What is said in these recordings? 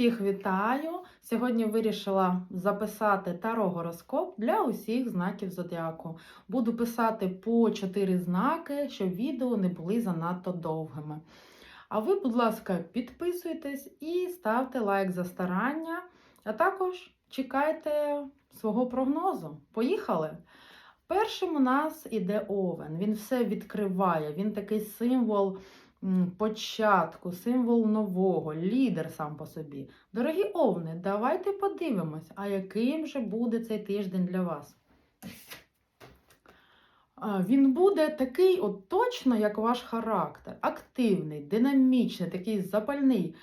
Всіх вітаю! Сьогодні вирішила записати таро-гороскоп для усіх знаків зодіаку. Буду писати по 4 знаки, щоб відео не були занадто довгими. А ви, будь ласка, підписуйтесь і ставте лайк за старання, а також чекайте свого прогнозу. Поїхали! Першим у нас іде овен. Він все відкриває, він такий символ початку, символ нового, лідер сам по собі. Дорогі овни, давайте подивимось, а яким же буде цей тиждень для вас. Він буде такий, от точно, як ваш характер, активний, динамічний, такий запальний.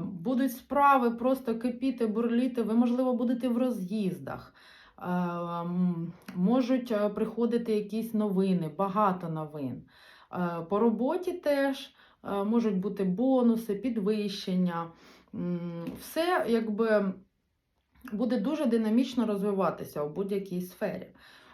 Будуть справи просто кипіти, бурліти. Ви, можливо, будете в роз'їздах. Можуть приходити якісь новини, багато новин. Е, По роботі теж е, можуть бути бонуси, підвищення. Все якби буде дуже динамічно розвиватися у будь-якій сфері.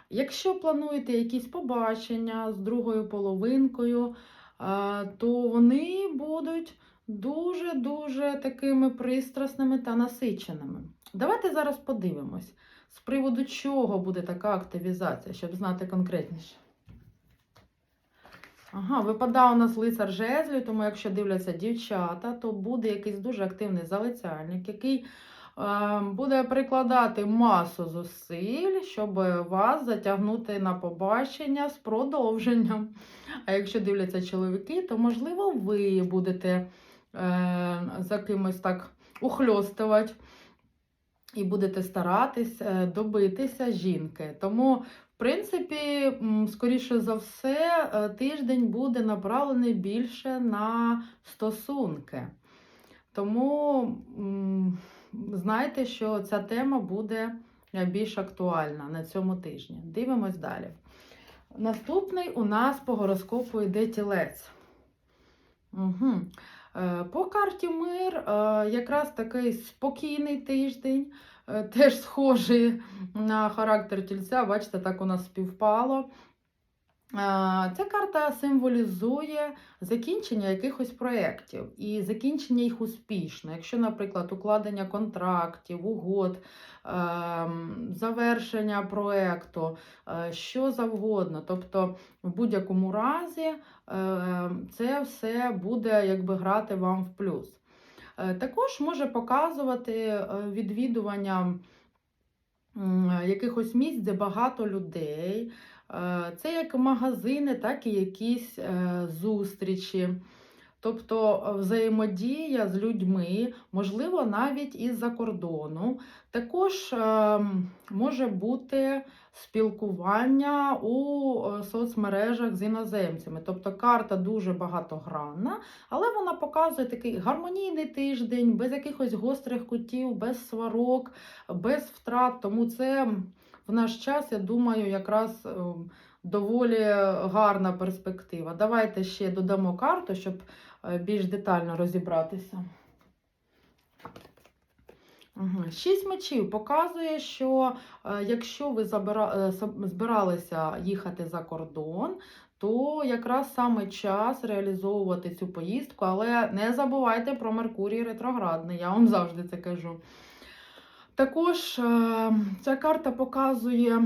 Якщо плануєте якісь побачення з другою половинкою, е, то вони будуть дуже-дуже такими пристрасними та насиченими. Давайте зараз подивимось, з приводу чого буде така активізація, щоб знати конкретніше. Ага, випадає у нас лицар жезлів, тому якщо дивляться дівчата, то буде якийсь дуже активний залицяльник, який е, буде прикладати масу зусиль, щоб вас затягнути на побачення з продовженням. А якщо дивляться чоловіки, то можливо ви будете е, за кимось так ухльостувати і будете старатись е, добитися жінки. Тому, принципі, скоріше за все, е, тиждень буде направлений більше на стосунки. Тому знайте, що ця тема буде е, більш актуальна на цьому тижні. Дивимось далі. Наступний у нас по гороскопу йде тілець. Угу. По карті мир якраз такий спокійний тиждень, теж схожий на характер тільця. Бачите, так у нас співпало. Е, Ця карта символізує закінчення якихось проєктів і закінчення їх успішно. Якщо, наприклад, укладення контрактів, угод, ем, завершення проєкту, е, що завгодно. Тобто, в будь-якому разі е, це все буде якби грати вам в плюс. Е, Також може показувати е, відвідування якихось місць, де багато людей. Е, Це як магазини, так і якісь е, зустрічі. Тобто е, взаємодія з людьми, можливо, навіть із-за кордону. Також е, може бути спілкування у е, соцмережах з іноземцями. Тобто карта дуже багатогранна, але вона показує такий гармонійний тиждень, без якихось гострих кутів, без сварок, без втрат. Тому це в наш час, я думаю, якраз. Доволі гарна перспектива. Давайте ще додамо карту, щоб е, більш детально розібратися. Шість мечів показує, що е, якщо ви е, збиралися їхати за кордон, то якраз саме час реалізовувати цю поїздку, але не забувайте про Меркурій ретроградний, я вам завжди це кажу. Також е, ця карта показує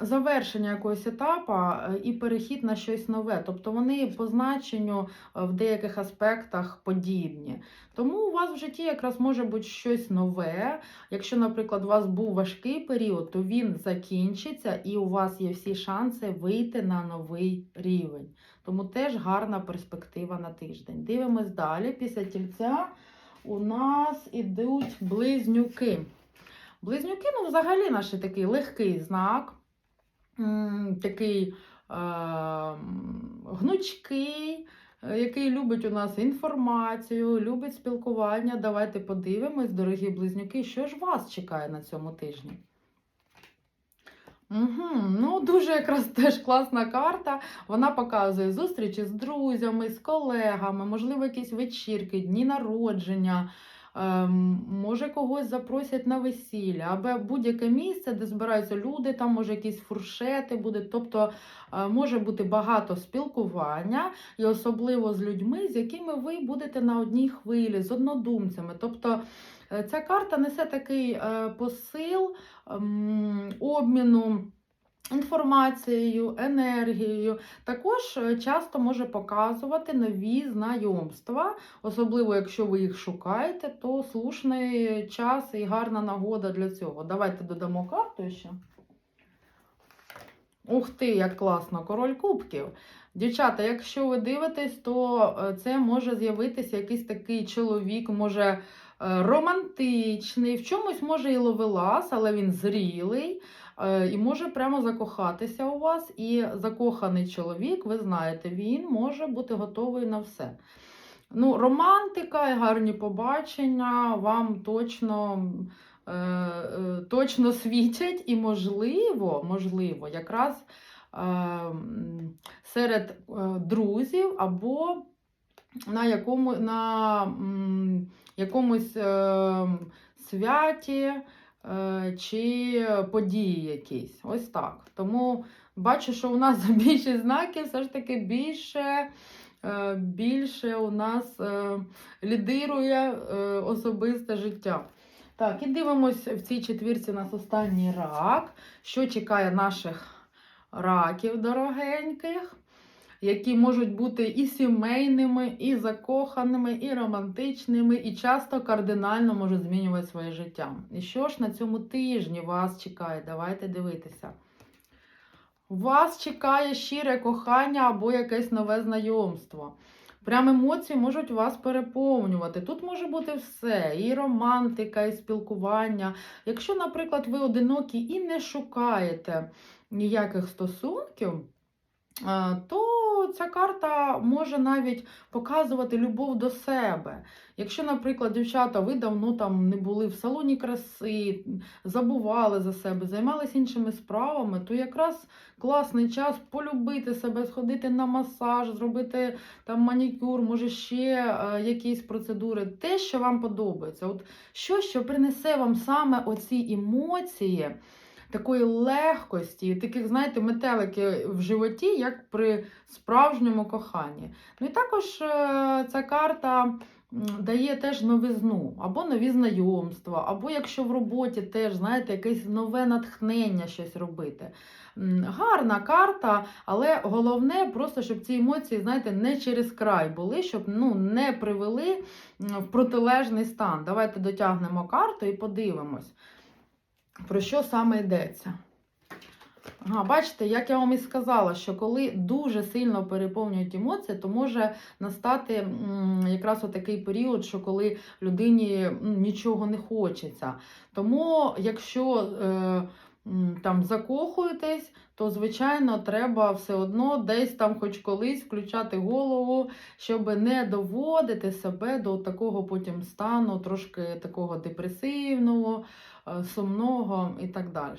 завершення якогось етапу е, і перехід на щось нове. Тобто вони по значенню е, в деяких аспектах подібні. Тому у вас в житті якраз може бути щось нове. Якщо, наприклад, у вас був важкий період, то він закінчиться і у вас є всі шанси вийти на новий рівень. Тому теж гарна перспектива на тиждень. Дивимось далі. Після тільця у нас ідуть близнюки. Близнюки, ну, взагалі, наш такий легкий знак, такий е, гнучкий, е, який любить у нас інформацію, любить спілкування. Давайте подивимось, дорогі близнюки, що ж вас чекає на цьому тижні. Угу, ну, дуже якраз теж класна карта. Вона показує зустрічі з друзями, з колегами, можливо, якісь вечірки, дні народження. Ем, може когось запросять на весілля, або будь-яке місце, де збираються люди, там може якісь фуршети будуть. Тобто е, може бути багато спілкування, і особливо з людьми, з якими ви будете на одній хвилі, з однодумцями. Тобто е, ця карта несе такий е, посил ем, обміну. Інформацією, енергією, також е, часто може показувати нові знайомства, особливо якщо ви їх шукаєте, то слушний час і гарна нагода для цього. Давайте додамо карту ще. Ух ти, як класно, король кубків. Дівчата, якщо ви дивитесь, то е, це може з'явитися якийсь такий чоловік, може е, романтичний, в чомусь може і ловелас, але він зрілий. Е, І може прямо закохатися у вас. І закоханий чоловік, ви знаєте, він може бути готовий на все. Ну, романтика і гарні побачення вам точно, е, е, точно світять, і можливо, можливо, якраз серед друзів або на, якому, на якомусь святі чи події якісь. Ось так. Тому бачу, що у нас більшість знаків все ж таки більше. е, Більше у нас е, лідирує е, особисте життя. Так, і дивимось в цій четвірці у нас останній рак. Що чекає наших раків дорогеньких, які можуть бути і сімейними, і закоханими, і романтичними, і часто кардинально можуть змінювати своє життя. І що ж на цьому тижні вас чекає? Давайте дивитися. Вас чекає щире кохання або якесь нове знайомство. Прям емоції можуть вас переповнювати. Тут може бути все: і романтика, і спілкування. Якщо, наприклад, ви одинокі і не шукаєте ніяких стосунків, то ця карта може навіть показувати любов до себе. Якщо, наприклад, дівчата, ви давно там не були в салоні краси, забували за себе, займалися іншими справами, то якраз класний час полюбити себе, сходити на масаж, зробити там манікюр, може ще е, якісь процедури, те, що вам подобається. От що, що принесе вам саме оці емоції такої легкості, таких, знаєте, метелики в животі, як при справжньому коханні. Ну і також е, ця карта дає теж новизну, або нові знайомства, або якщо в роботі теж, знаєте, якесь нове натхнення щось робити. Гарна карта, але головне просто, щоб ці емоції, знаєте, не через край були, щоб ну, не привели в протилежний стан. Давайте дотягнемо карту і подивимось, про що саме йдеться. Ага, бачите, як я вам і сказала, що коли дуже сильно переповнюють емоції, то може настати якраз такий період, що коли людині нічого не хочеться. Тому, якщо е, там закохуєтесь, то звичайно треба все одно десь там, хоч колись, включати голову, щоб не доводити себе до такого потім стану, трошки такого депресивного, е, сумного і так далі.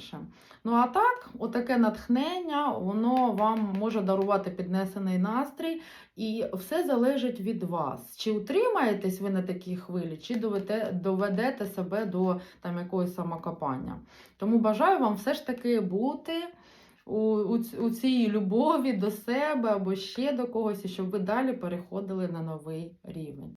Ну а так, отаке натхнення, воно вам може дарувати піднесений настрій, і все залежить від вас. Чи утримаєтесь ви на такій хвилі, чи доведете, себе до там якогось самокопання. Тому бажаю вам все ж таки бути у, у, у цій любові до себе або ще до когось, щоб ви далі переходили на новий рівень.